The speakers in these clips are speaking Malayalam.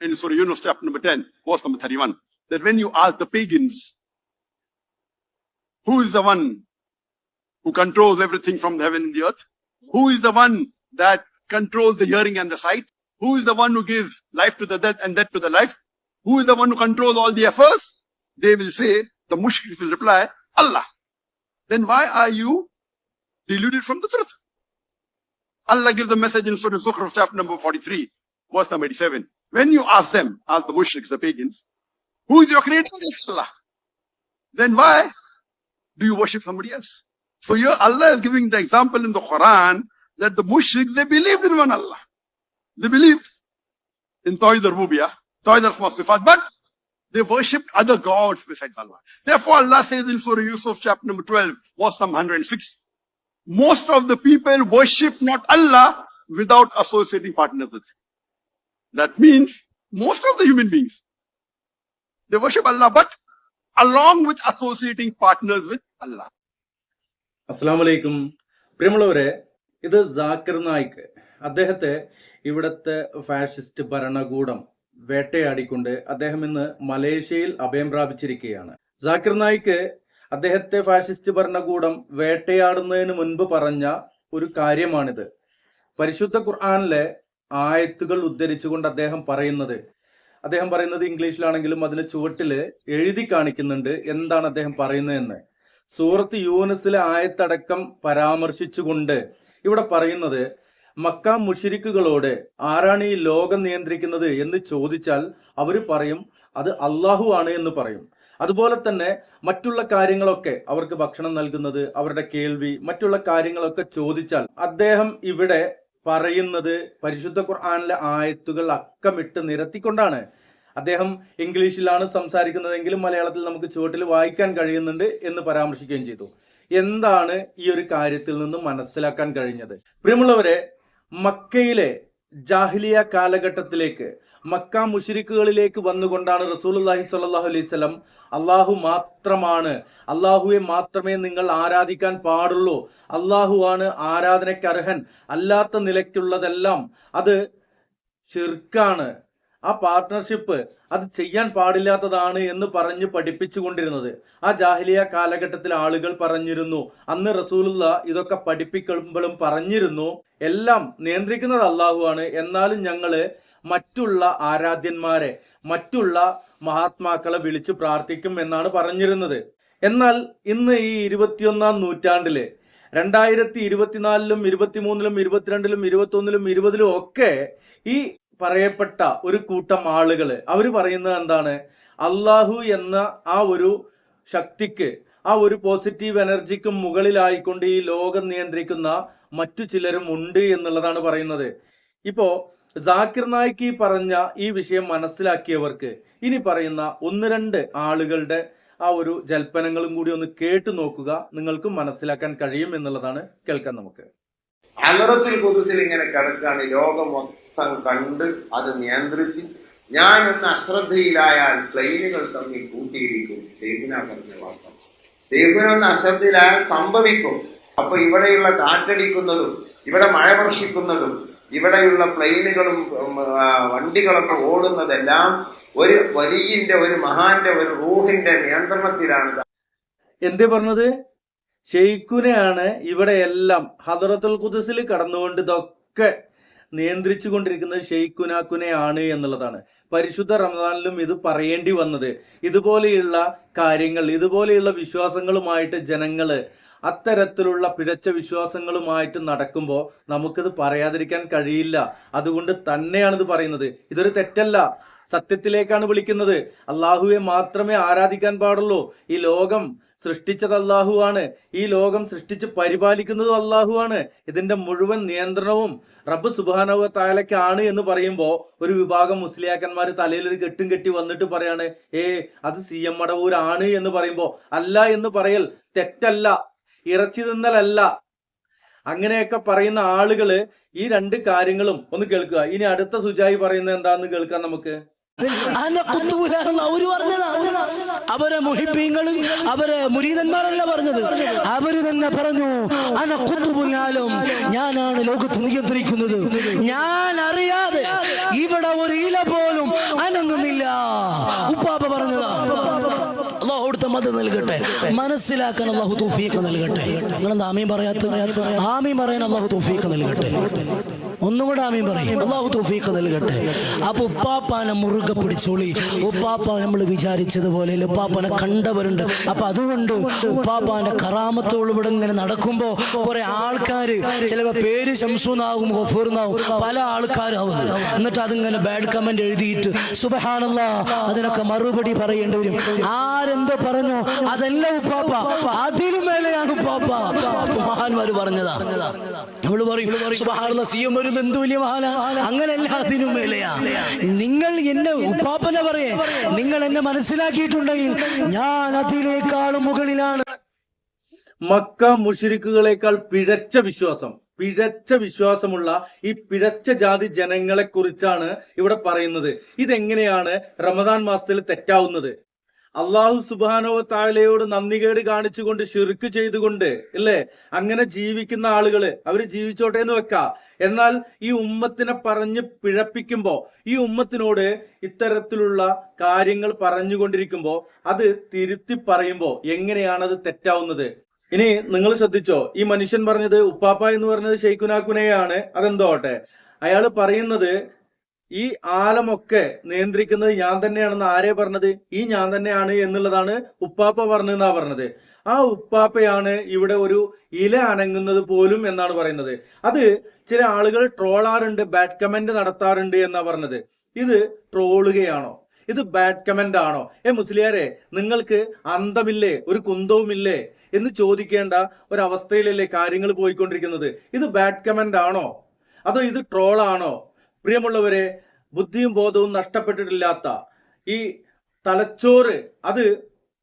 in Surah Yunus chapter number 10, verse number 31, that when you ask the pagans, who is the one who controls everything from the heaven and the earth? Who is the one that controls the hearing and the sight? Who is the one who gives life to the dead and death to the life? Who is the one who controls all the affairs? They will say, the mushriks will reply, Allah. Then why are you deluded from the truth? Allah gives the message in Surah Zukhruf chapter number 43, verse number 87. When you ask them, ask the mushriks, the pagans, who is your creator? Allah. Then why do you worship somebody else? So here Allah is giving the example in the Quran that the mushriks, they believed in one Allah. They believed in Tawhid al-Rububiyah, Tawhid al-Sifat, but they worshipped other gods besides Allah. Therefore Allah says in Surah Yusuf chapter number 12, verse number 106, most of the people worship not Allah without associating partners with Him. That means most of the human beings, they worship Allah, but along with associating partners with Allah. അസ്സാം വലൈക്കും പ്രിയമുള്ളവരെ ഇത് ജാക്കിർ നായിക്ക് അദ്ദേഹത്തെ ഇവിടുത്തെ ഫാഷിസ്റ്റ് ഭരണകൂടം വേട്ടയാടിക്കൊണ്ട് അദ്ദേഹം ഇന്ന് മലേഷ്യയിൽ അഭയം പ്രാപിച്ചിരിക്കുകയാണ്. ജാക്കിർ നായിക്ക് അദ്ദേഹത്തെ ഫാഷിസ്റ്റ് ഭരണകൂടം വേട്ടയാടുന്നതിന് മുൻപ് പറഞ്ഞ ഒരു കാര്യമാണിത്. പരിശുദ്ധ ഖുർആാനിലെ ആയത്തുകൾ ഉദ്ധരിച്ചുകൊണ്ട് അദ്ദേഹം പറയുന്നത്. അദ്ദേഹം പറയുന്നത് ഇംഗ്ലീഷിലാണെങ്കിലും അതിന് ചുവട്ടിൽ എഴുതി കാണിക്കുന്നുണ്ട് എന്താണ് അദ്ദേഹം പറയുന്നതെന്ന്. സൂറത്ത് യൂനസിലെ ആയത്തടക്കം പരാമർശിച്ചുകൊണ്ട് ഇവിടെ പറയുന്നത് മക്ക മുഷിരിക്കുകളോട് ആരാണ് ഈ ലോകം നിയന്ത്രിക്കുന്നത് എന്ന് ചോദിച്ചാൽ അവർ പറയും അത് അള്ളാഹു ആണ് എന്ന് പറയും. അതുപോലെ തന്നെ മറ്റുള്ള കാര്യങ്ങളൊക്കെ അവർക്ക് ഭക്ഷണം നൽകുന്നത് അവരുടെ കേൾവി മറ്റുള്ള കാര്യങ്ങളൊക്കെ ചോദിച്ചാൽ അദ്ദേഹം ഇവിടെ പറയുന്നത് പരിശുദ്ധ ഖുർആാനിലെ ആയത്തുകൾ അക്കമിട്ട് നിരത്തിക്കൊണ്ടാണ്. അദ്ദേഹം ഇംഗ്ലീഷിലാണ് സംസാരിക്കുന്നതെങ്കിലും മലയാളത്തിൽ നമുക്ക് ചുവട്ടിൽ വായിക്കാൻ കഴിയുന്നുണ്ട് എന്ന് പരാമർശിക്കുകയും ചെയ്തു. എന്താണ് ഈ ഒരു കാര്യത്തിൽ നിന്ന് മനസ്സിലാക്കാൻ കഴിഞ്ഞത്? പ്രിയമുള്ളവരെ മക്കയിലെ ജാഹിലിയ കാലഘട്ടത്തിലേക്ക് മക്ക മുഷിരിക്കുകളിലേക്ക് വന്നുകൊണ്ടാണ് റസൂലുല്ലാഹി സ്വല്ലല്ലാഹു അലൈഹി വസല്ലം അള്ളാഹു മാത്രമാണ് അള്ളാഹുവെ മാത്രമേ നിങ്ങൾ ആരാധിക്കാൻ പാടുള്ളൂ. അള്ളാഹു ആണ് ആരാധനയ്ക്ക് അർഹൻ. അല്ലാത്ത നിലയ്ക്കുള്ളതെല്ലാം അത് ഷിർക്കാണ് ആ പാർട്ട്ണർഷിപ്പ് അത് ചെയ്യാൻ പാടില്ലാത്തതാണ് എന്ന് പറഞ്ഞ് പഠിപ്പിച്ചു കൊണ്ടിരുന്നത് ആ ജാഹിലിയ കാലഘട്ടത്തിൽ ആളുകൾ പറഞ്ഞിരുന്നു അന്ന് റസൂലുള്ള ഇതൊക്കെ പഠിപ്പിക്കുമ്പോഴും പറഞ്ഞിരുന്നു എല്ലാം നിയന്ത്രിക്കുന്നത് അള്ളാഹുവാണ് എന്നാലും ഞങ്ങൾ മറ്റുള്ള ആരാധ്യന്മാരെ മറ്റുള്ള മഹാത്മാക്കളെ വിളിച്ചു പ്രാർത്ഥിക്കും എന്നാണ് പറഞ്ഞിരുന്നത്. എന്നാൽ ഇന്ന് ഈ ഇരുപത്തിയൊന്നാം നൂറ്റാണ്ടിൽ രണ്ടായിരത്തി ഇരുപത്തിനാലിലും ഇരുപത്തിമൂന്നിലും ഇരുപത്തിരണ്ടിലും ഇരുപത്തൊന്നിലും ഇരുപതിലും ഒക്കെ ഈ പറയപ്പെട്ട ഒരു കൂട്ടം ആളുകൾ അവർ പറയുന്നത് എന്താണ്? അള്ളാഹു എന്ന ആ ഒരു ശക്തിക്ക് ആ ഒരു പോസിറ്റീവ് എനർജിക്കും മുകളിലായിക്കൊണ്ട് ഈ ലോകം നിയന്ത്രിക്കുന്ന മറ്റു ചിലരും ഉണ്ട് എന്നുള്ളതാണ് പറയുന്നത്. ഇപ്പോ ജാക്കിർ നായിക്ക് ഈ പറഞ്ഞ ഈ വിഷയം മനസ്സിലാക്കിയവർക്ക് ഇനി പറയുന്ന ഒന്ന് രണ്ട് ആളുകളുടെ ആ ഒരു ജൽപ്പനങ്ങളും കൂടി ഒന്ന് കേട്ടു നോക്കുക. നിങ്ങൾക്കും മനസ്സിലാക്കാൻ കഴിയും എന്നുള്ളതാണ് കേൾക്കാൻ നമുക്ക്. അലറത്തിൽ കുതിച്ചിൽ ഇങ്ങനെ കിടക്കാണ് ലോകം കണ്ട് അത് നിയന്ത്രിച്ച് ഞാൻ ഒന്ന് അശ്രദ്ധയിലായാൽ പ്ലെയിനുകൾ തമ്മിൽ കൂട്ടിയിരിക്കും. ഷെയ്ഖിന പറഞ്ഞ വാർത്ത ഷെയ്ഖിനൊന്ന് അശ്രദ്ധയിലായാൽ സംഭവിക്കും. അപ്പൊ ഇവിടെയുള്ള കാറ്റടിക്കുന്നതും ഇവിടെ മഴ വർഷിക്കുന്നതും ഇവിടെയുള്ള പ്ലെയിനുകളും വണ്ടികളൊക്കെ ഓടുന്നതെല്ലാം ഒരു വലിയന്റെ ഒരു മഹാന്റെ ഒരു റൂഹിന്റെ നിയന്ത്രണത്തിലാണ്. എന്തേ പറഞ്ഞത്? ഷെയ്ഖുനെയാണ് ഇവിടെ എല്ലാം ഹദറത്തുൽ കുദസിൽ കടന്നുകൊണ്ട് ഇതൊക്കെ നിയന്ത്രിച്ചു കൊണ്ടിരിക്കുന്നത് ഷെയ്ഖുനാക്കുനെയാണ് എന്നുള്ളതാണ്. പരിശുദ്ധ റമദാനിലും ഇത് പറയേണ്ടി വന്നത്. ഇതുപോലെയുള്ള കാര്യങ്ങൾ ഇതുപോലെയുള്ള വിശ്വാസങ്ങളുമായിട്ട് ജനങ്ങൾ അത്തരത്തിലുള്ള പിഴച്ച വിശ്വാസങ്ങളുമായിട്ട് നടക്കുമ്പോൾ നമുക്കിത് പറയാതിരിക്കാൻ കഴിയില്ല. അതുകൊണ്ട് തന്നെയാണ് ഇത് പറയുന്നത്. ഇതൊരു തെറ്റല്ല. സത്യത്തിലേക്കാണ് വിളിക്കുന്നത്. അള്ളാഹുവെ മാത്രമേ ആരാധിക്കാൻ പാടുള്ളൂ. ഈ ലോകം സൃഷ്ടിച്ചത് അള്ളാഹുവാണ് ഈ ലോകം സൃഷ്ടിച്ച് പരിപാലിക്കുന്നതും അള്ളാഹുവാണ് ഇതിന്റെ മുഴുവൻ നിയന്ത്രണവും റബ്ബ് സുബാനവ താലക്കാണ് എന്ന് പറയുമ്പോൾ ഒരു വിഭാഗം മുസ്ലിയാക്കന്മാർ തലയിൽ ഒരു കെട്ടും കെട്ടി വന്നിട്ട് പറയാണ് ഏ അത് സി എം മടവൂരാണ് എന്ന് പറയുമ്പോൾ അല്ല എന്ന് പറയൽ തെറ്റല്ല ഇറച്ചി തിന്നലല്ല. അങ്ങനെയൊക്കെ പറയുന്ന ആളുകൾ ഈ രണ്ട് കാര്യങ്ങളും ഒന്ന് കേൾക്കുക. ഇനി അടുത്ത സുജായി പറയുന്നത് എന്താന്ന് കേൾക്കാം നമുക്ക്. അന കുത്തൂലാണെന്ന് അവർ പറഞ്ഞതാണ് അവരെ മുഹിപ്പീങ്ങളും അവരെ മുരീതന്മാരല്ല പറഞ്ഞത്. അവർ തന്നെ പറഞ്ഞു അന കുത്തുപുലാലും ഞാനാണ് ലോകത്ത് നിയന്ത്രിക്കുന്നത്. ഞാൻ അറിയാതെ ഇവിടെ ഒരു ഇല പോലും അനങ്ങുന്നില്ല. ഉപ്പാപ്പ പറഞ്ഞതാ. അള്ളാഹു അവിടുത്തെ മത നൽകട്ടെ. മനസ്സിലാക്കാൻ അള്ളാഹു തൗഫീഖ് നൽകട്ടെ. നിങ്ങളെന്താ ആമീൻ പറയാത്ത ആമീൻ പറയാൻ അള്ളാഹു തൗഫീഖ് നൽകട്ടെ. ഒന്നും കൂടെ ആമീൻ പറയും. അള്ളാഹു തൗഫീഖ് നൽകട്ടെ. അപ്പൊ ഉപ്പാപ്പാനെ മുറുകെ പിടിച്ചോളി. ഉപ്പാപ്പ നമ്മൾ വിചാരിച്ചതുപോലെ ഉപ്പാപ്പനെ കണ്ടവരുണ്ട്. അപ്പൊ അതുകൊണ്ട് ഉപ്പാപ്പാന്റെ കറാമത്തോട് ഇവിടെ ഇങ്ങനെ നടക്കുമ്പോ കുറെ ആൾക്കാർ ചിലപ്പോ പേര് ശംസൂന്നാവും ഗഫൂർന്നാവും പല ആൾക്കാരാവും എന്നിട്ട് അതിങ്ങനെ ബാഡ് കമന്റ് എഴുതിയിട്ട് സുബഹാനല്ല അതിനൊക്കെ മറുപടി പറയേണ്ടി വരും. ആരെന്തോ പറഞ്ഞോ അതല്ല ഉപ്പാപ്പ. അതിനു മേലെയാണ് ഉപ്പാപ്പ. മഹാന്മാര് പറഞ്ഞതാ. നമ്മൾ പറയും സുബഹാനുള്ള സി എം മഹാന അങ്ങനെയല്ല അതിനു മേലെയാ. നിങ്ങൾ എന്നെ ഉപ്പാപ്പനെ പറയേ. നിങ്ങൾ എന്നെ മനസ്സിലാക്കിയിട്ടുണ്ടെങ്കിൽ ഞാൻ അതിനേക്കാളും മുകളിലാണ്. മക്ക മുഷിരിക്കുകളെക്കാൾ പിഴച്ച വിശ്വാസം പിഴച്ച വിശ്വാസമുള്ള ഈ പിഴച്ച ജാതി ജനങ്ങളെ കുറിച്ചാണ് ഇവിടെ പറയുന്നത്. ഇതെങ്ങനെയാണ് റമദാൻ മാസത്തിൽ തെറ്റാവുന്നത്? അള്ളാഹു സുബാനോ താഴലയോട് നന്ദികേട് കാണിച്ചുകൊണ്ട് ഷിർക്ക് ചെയ്തുകൊണ്ട് അല്ലേ? അങ്ങനെ ജീവിക്കുന്ന ആളുകൾ അവർ ജീവിച്ചോട്ടെ എന്ന് വെക്കാം. എന്നാൽ ഈ ഉമ്മത്തിനെ പറഞ്ഞ് പിഴപ്പിക്കുമ്പോ ഈ ഉമ്മത്തിനോട് ഇത്തരത്തിലുള്ള കാര്യങ്ങൾ പറഞ്ഞുകൊണ്ടിരിക്കുമ്പോ അത് തിരുത്തി പറയുമ്പോ എങ്ങനെയാണ് അത് തെറ്റാവുന്നത്? ഇനി നിങ്ങൾ ശ്രദ്ധിച്ചോ ഈ മനുഷ്യൻ പറഞ്ഞത് ഉപ്പാപ്പ എന്ന് പറഞ്ഞത് ഷെയ്ഖുനാക്കുനയാണ് അതെന്തോട്ടെ അയാൾ പറയുന്നത് ഈ ആലമൊക്കെ നിയന്ത്രിക്കുന്നത് ഞാൻ തന്നെയാണെന്ന് ആരെ പറഞ്ഞത്? ഈ ഞാൻ തന്നെയാണ് എന്നുള്ളതാണ് ഉപ്പാപ്പ പറഞ്ഞതെന്നാ പറഞ്ഞത്. ആ ഉപ്പാപ്പയാണ് ഇവിടെ ഒരു ഇല അനങ്ങുന്നത് പോലും എന്നാണ് പറയുന്നത്. അത് ചില ആളുകൾ ട്രോളാറുണ്ട് ബാഡ് കമന്റ് നടത്താറുണ്ട് എന്നാ പറഞ്ഞത്. ഇത് ട്രോളുകയാണോ? ഇത് ബാഡ് കമന്റ് ആണോ ഏ മുസ്ലിയാരെ നിങ്ങൾക്ക് അന്തമില്ലേ? ഒരു കുന്തവുമില്ലേ? എന്ന് ചോദിക്കേണ്ട ഒരവസ്ഥയിലല്ലേ കാര്യങ്ങൾ പോയിക്കൊണ്ടിരിക്കുന്നത്? ഇത് ബാഡ് കമന്റ് ആണോ അതോ ഇത് ട്രോൾ ആണോ പ്രിയമുള്ളവരെ ബുദ്ധിയും ബോധവും നഷ്ടപ്പെട്ടിട്ടില്ലാത്ത ഈ തലച്ചോറ് അത്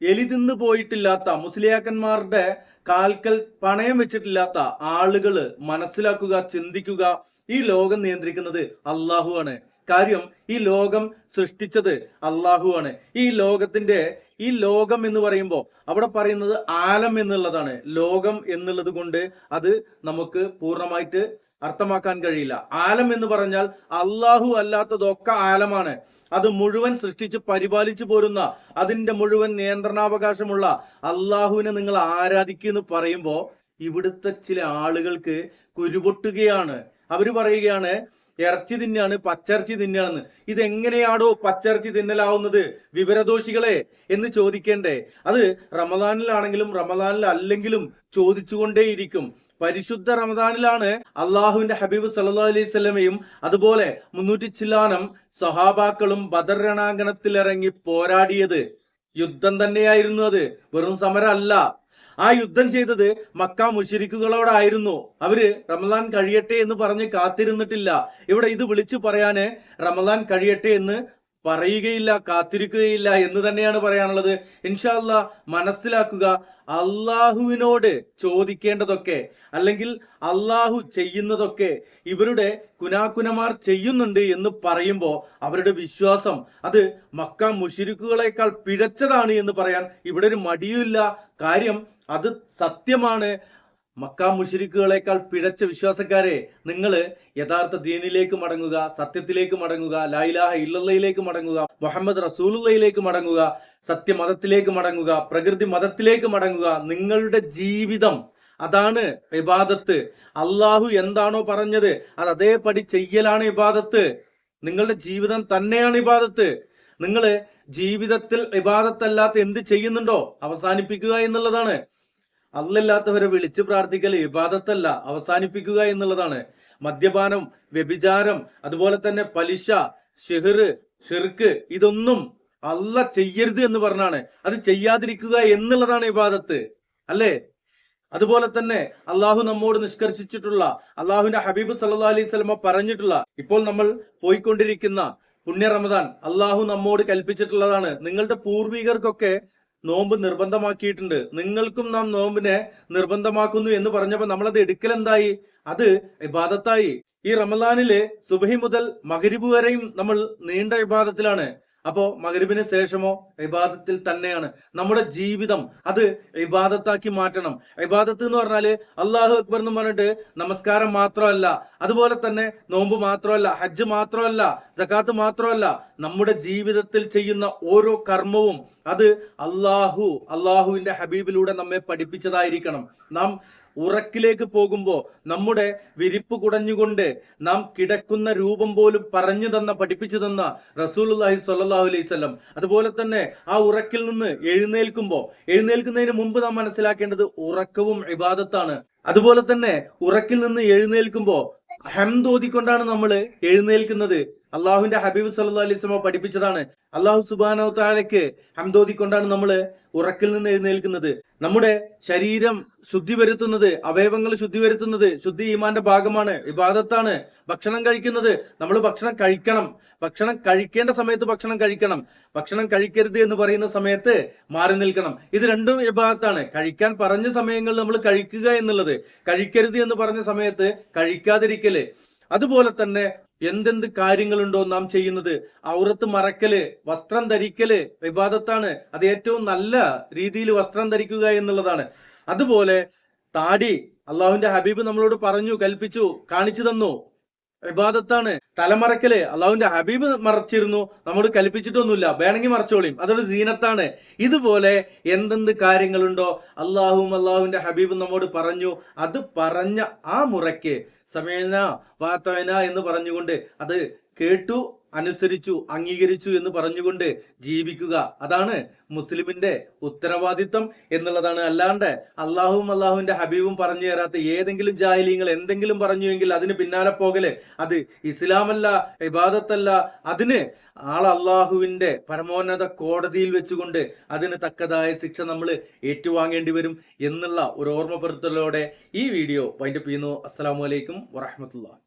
എലി തിന്നു പോയിട്ടില്ലാത്ത മുസ്ലിയാക്കന്മാരുടെ കാൽക്കൽ പണയം വെച്ചിട്ടില്ലാത്ത ആളുകൾ മനസ്സിലാക്കുക ചിന്തിക്കുക ഈ ലോകം നിയന്ത്രിക്കുന്നത് അള്ളാഹു ആണ്. കാര്യം ഈ ലോകം സൃഷ്ടിച്ചത് അള്ളാഹു ആണ്. ഈ ലോകത്തിന്റെ ഈ ലോകം എന്ന് പറയുമ്പോൾ അവിടെ പറയുന്നത് ആലം എന്നുള്ളതാണ്. ലോകം എന്നുള്ളത് കൊണ്ട് അത് നമുക്ക് പൂർണമായിട്ട് അർത്ഥമാക്കാൻ കഴിയില്ല. ആലം എന്ന് പറഞ്ഞാൽ അള്ളാഹു അല്ലാത്തതൊക്കെ ആലമാണ്. അത് മുഴുവൻ സൃഷ്ടിച്ച് പരിപാലിച്ചു പോരുന്ന അതിന്റെ മുഴുവൻ നിയന്ത്രണാവകാശമുള്ള അള്ളാഹുവിനെ നിങ്ങൾ ആരാധിക്കുന്നു പറയുമ്പോൾ ഇവിടുത്തെ ചില ആളുകൾക്ക് കുരുപൊട്ടുകയാണ്. അവർ പറയുകയാണ് ഇറച്ചി തിന്നാണ് പച്ചറച്ചി തിന്നാണെന്ന്. ഇതെങ്ങനെയാണോ പച്ചറച്ചി തിന്നലാവുന്നത്? വിവരദോഷികളെ എന്ന് ചോദിക്കേണ്ടേ. അത് റമദാനിലാണെങ്കിലും റമദാനിൽ അല്ലെങ്കിലും ചോദിച്ചുകൊണ്ടേയിരിക്കും. പരിശുദ്ധ റമദാനിലാണ് അള്ളാഹുവിന്റെ ഹബീബ് സല്ലാ അലൈഹി സ്വലമയും അതുപോലെ മുന്നൂറ്റി ചില്ലാനം സഹാബാക്കളും ബദർ രണാങ്കണത്തിൽ ഇറങ്ങി പോരാടിയത്. യുദ്ധം തന്നെയായിരുന്നു അത്. വെറും സമരം അല്ല ആ യുദ്ധം ചെയ്തത് മക്ക മുഷിരിക്കുകളോടായിരുന്നു. അവർ റമദാൻ കഴിയട്ടെ എന്ന് പറഞ്ഞ് കാത്തിരുന്നിട്ടില്ല. ഇവിടെ ഇത് വിളിച്ചു പറയാന് റമദാൻ കഴിയട്ടെ എന്ന് പറയുകയില്ല കാത്തിരിക്കുകയില്ല എന്ന് തന്നെയാണ് പറയാനുള്ളത്. ഇൻഷാല്ല മനസ്സിലാക്കുക അള്ളാഹുവിനോട് ചോദിക്കേണ്ടതൊക്കെ അല്ലെങ്കിൽ അള്ളാഹു ചെയ്യുന്നതൊക്കെ ഇവരുടെ കുനാക്കുനമാർ ചെയ്യുന്നുണ്ട് എന്ന് പറയുമ്പോൾ അവരുടെ വിശ്വാസം അത് മക്ക മുഷിരിക്കുകളെക്കാൾ പിഴച്ചതാണ് എന്ന് പറയാൻ ഇവിടെ ഒരു മടിയുമില്ല. കാര്യം അത് സത്യമാണ്. മക്ക മുഷിരിക്കുകളെക്കാൾ പിഴച്ച വിശ്വാസക്കാരെ നിങ്ങൾ യഥാർത്ഥ ദീനിലേക്ക് മടങ്ങുക സത്യത്തിലേക്ക് മടങ്ങുക ലായിലാഹ ഇല്ലയിലേക്ക് മടങ്ങുക മുഹമ്മദ് റസൂലുള്ളയിലേക്ക് മടങ്ങുക സത്യമതത്തിലേക്ക് മടങ്ങുക പ്രകൃതി മതത്തിലേക്ക് മടങ്ങുക നിങ്ങളുടെ ജീവിതം അതാണ് ഇബാദത്ത്. അള്ളാഹു എന്താണോ പറഞ്ഞത് അത് അതേപടി ചെയ്യലാണ് ഇബാദത്ത്. നിങ്ങളുടെ ജീവിതം തന്നെയാണ് ഇബാദത്ത്. നിങ്ങൾ ജീവിതത്തിൽ ഇബാദത്തല്ലാത്ത എന്ത് ചെയ്യുന്നുണ്ടോ അവസാനിപ്പിക്കുക എന്നുള്ളതാണ്. അല്ലല്ലാത്തവരെ വിളിച്ചു പ്രാർത്ഥിക്കൽ ഇബാദത്തല്ല അവസാനിപ്പിക്കുക എന്നുള്ളതാണ്. മദ്യപാനം വ്യഭിചാരം അതുപോലെ തന്നെ പലിശ ഷെഹിർ ഷിർക്ക് ഇതൊന്നും അല്ല ചെയ്യരുത് എന്ന് പറഞ്ഞാണ്. അത് ചെയ്യാതിരിക്കുക എന്നുള്ളതാണ് ഇബാദത്ത് അല്ലേ? അതുപോലെ തന്നെ അള്ളാഹു നമ്മോട് നിഷ്കർഷിച്ചിട്ടുള്ള അള്ളാഹുവിന്റെ ഹബീബ് സല്ലാ അലൈഹി സ്വലമ പറഞ്ഞിട്ടുള്ള ഇപ്പോൾ നമ്മൾ പോയിക്കൊണ്ടിരിക്കുന്ന പുണ്യ റമദാൻ അള്ളാഹു നമ്മോട് കൽപ്പിച്ചിട്ടുള്ളതാണ്. നിങ്ങളുടെ പൂർവികർക്കൊക്കെ നോമ്പ് നിർബന്ധമാക്കിയിട്ടുണ്ട്. നിങ്ങൾക്കും നാം നോമ്പിനെ നിർബന്ധമാക്കുന്നു എന്ന് പറഞ്ഞപ്പോൾ നമ്മളത് എടുക്കൽ എന്തായി അത് ഇബാദത്തായി. ഈ റമദാനിൽ സുബഹി മുതൽ മകരിബ് വരെയും നമ്മൾ നീണ്ട ഇബാദത്തിലാണ്. അപ്പോ മകരിബിന് ശേഷമോ ഇബാദത്തിൽ തന്നെയാണ്. നമ്മുടെ ജീവിതം അത് ഇബാദത്താക്കി മാറ്റണം. ഇബാദത്ത് എന്ന് പറഞ്ഞാൽ അള്ളാഹു അക്ബർ എന്ന് പറഞ്ഞിട്ട് നമസ്കാരം മാത്രമല്ല. അതുപോലെ തന്നെ നോമ്പ് മാത്രമല്ല ഹജ്ജ് മാത്രമല്ല സക്കാത്ത് മാത്രമല്ല നമ്മുടെ ജീവിതത്തിൽ ചെയ്യുന്ന ഓരോ കർമ്മവും അത് അള്ളാഹു അള്ളാഹുവിന്റെ ഹബീബിലൂടെ നമ്മെ പഠിപ്പിച്ചതായിരിക്കണം. നാം ഉറക്കിലേക്ക് പോകുമ്പോൾ നമ്മുടെ വിരിപ്പ് കുടഞ്ഞുകൊണ്ട് നാം കിടക്കുന്ന രൂപം പോലും പറഞ്ഞു തന്ന പഠിപ്പിച്ചു തന്ന റസൂലുല്ലാഹി സ്വല്ലല്ലാഹു അലൈഹി വസല്ലം. അതുപോലെ തന്നെ ആ ഉറക്കിൽ നിന്ന് എഴുന്നേൽക്കുമ്പോൾ എഴുന്നേൽക്കുന്നതിന് മുമ്പ് നാം മനസ്സിലാക്കേണ്ടത് ഉറക്കവും ഇബാദത്താണ്. അതുപോലെ തന്നെ ഉറക്കിൽ നിന്ന് എഴുന്നേൽക്കുമ്പോൾ ഹംദ് തോതിക്കൊണ്ടാണ് നമ്മൾ എഴുന്നേൽക്കുന്നത്. അള്ളാഹുവിന്റെ ഹബീബ് സല്ലാ വസല്ലം പഠിപ്പിച്ചതാണ്. അള്ളാഹു സുബാനോ താഴേക്ക് ഹംദോദിക്കൊണ്ടാണ് നമ്മൾ ഉറക്കിൽ നിന്ന് എഴുന്നേൽക്കുന്നത്. നമ്മുടെ ശരീരം ശുദ്ധി വരുത്തുന്നത് അവയവങ്ങൾ ശുദ്ധി വരുത്തുന്നത് ശുദ്ധി ഈമാന്റെ ഭാഗമാണ് വിവാദത്താണ് ഭക്ഷണം കഴിക്കുന്നത് നമ്മൾ ഭക്ഷണം കഴിക്കണം. ഭക്ഷണം കഴിക്കേണ്ട സമയത്ത് ഭക്ഷണം കഴിക്കണം. ഭക്ഷണം കഴിക്കരുത് എന്ന് പറയുന്ന സമയത്ത് മാറി നിൽക്കണം. ഇത് രണ്ടും വിഭാഗത്താണ് കഴിക്കാൻ പറഞ്ഞ സമയങ്ങളിൽ നമ്മൾ കഴിക്കുക എന്നുള്ളത്. കഴിക്കരുത് എന്ന് പറഞ്ഞ സമയത്ത് കഴിക്കാതിരിക്കൽ. അതുപോലെ തന്നെ എന്തെന്ത് കാര്യങ്ങളുണ്ടോ നാം ചെയ്യുന്നത്? ഔറത്ത് മറക്കൽ വസ്ത്രം ധരിക്കൽ വിവാദത്താണ്. അത് ഏറ്റവും നല്ല രീതിയിൽ വസ്ത്രം ധരിക്കുക എന്നുള്ളതാണ്. അതുപോലെ താടി അള്ളാഹുവിന്റെ ഹബീബ് നമ്മളോട് പറഞ്ഞു കൽപ്പിച്ചു കാണിച്ചു തന്നു. വിവാദത്താണ് തലമറക്കൽ അള്ളാഹുവിന്റെ ഹബീബ് മറച്ചിരുന്നു. നമ്മോട് കൽപ്പിച്ചിട്ടൊന്നുമില്ല. വേണമെങ്കിൽ മറച്ചോളിയും. അതൊരു സീനത്താണ്. ഇതുപോലെ എന്തെന്ത് കാര്യങ്ങളുണ്ടോ അള്ളാഹും അള്ളാഹുവിന്റെ ഹബീബ് നമ്മോട് പറഞ്ഞു. അത് പറഞ്ഞ ആ മുറയ്ക്ക് സമയന വാത്തവന എന്ന് പറഞ്ഞുകൊണ്ട് അത് കേട്ടു. അനുസരിച്ചു അംഗീകരിച്ചു എന്ന് പറഞ്ഞുകൊണ്ട് ജീവിക്കുക. അതാണ് മുസ്ലിമിന്റെ ഉത്തരവാദിത്തം എന്നുള്ളതാണ്. അല്ലാണ്ട് അള്ളാഹുവും അള്ളാഹുവിന്റെ ഹബീബും പറഞ്ഞു തരാത്ത ഏതെങ്കിലും ജാഹിലിയങ്ങൾ എന്തെങ്കിലും പറഞ്ഞുവെങ്കിൽ അതിന് പിന്നാലെ പോകൽ അത് ഇസ്ലാമല്ല ഇബാദത്തല്ല. അതിന് ആൾ അള്ളാഹുവിന്റെ പരമോന്നത കോടതിയിൽ വെച്ചുകൊണ്ട് അതിന് തക്കതായ ശിക്ഷ നമ്മൾ ഏറ്റുവാങ്ങേണ്ടി വരും എന്നുള്ള ഒരു ഓർമ്മപ്പെടുത്തലോടെ ഈ വീഡിയോ വൈൻഡപ്പ് ചെയ്യുന്നു. അസ്സാം വലൈക്കും വറഹമത്തുള്ള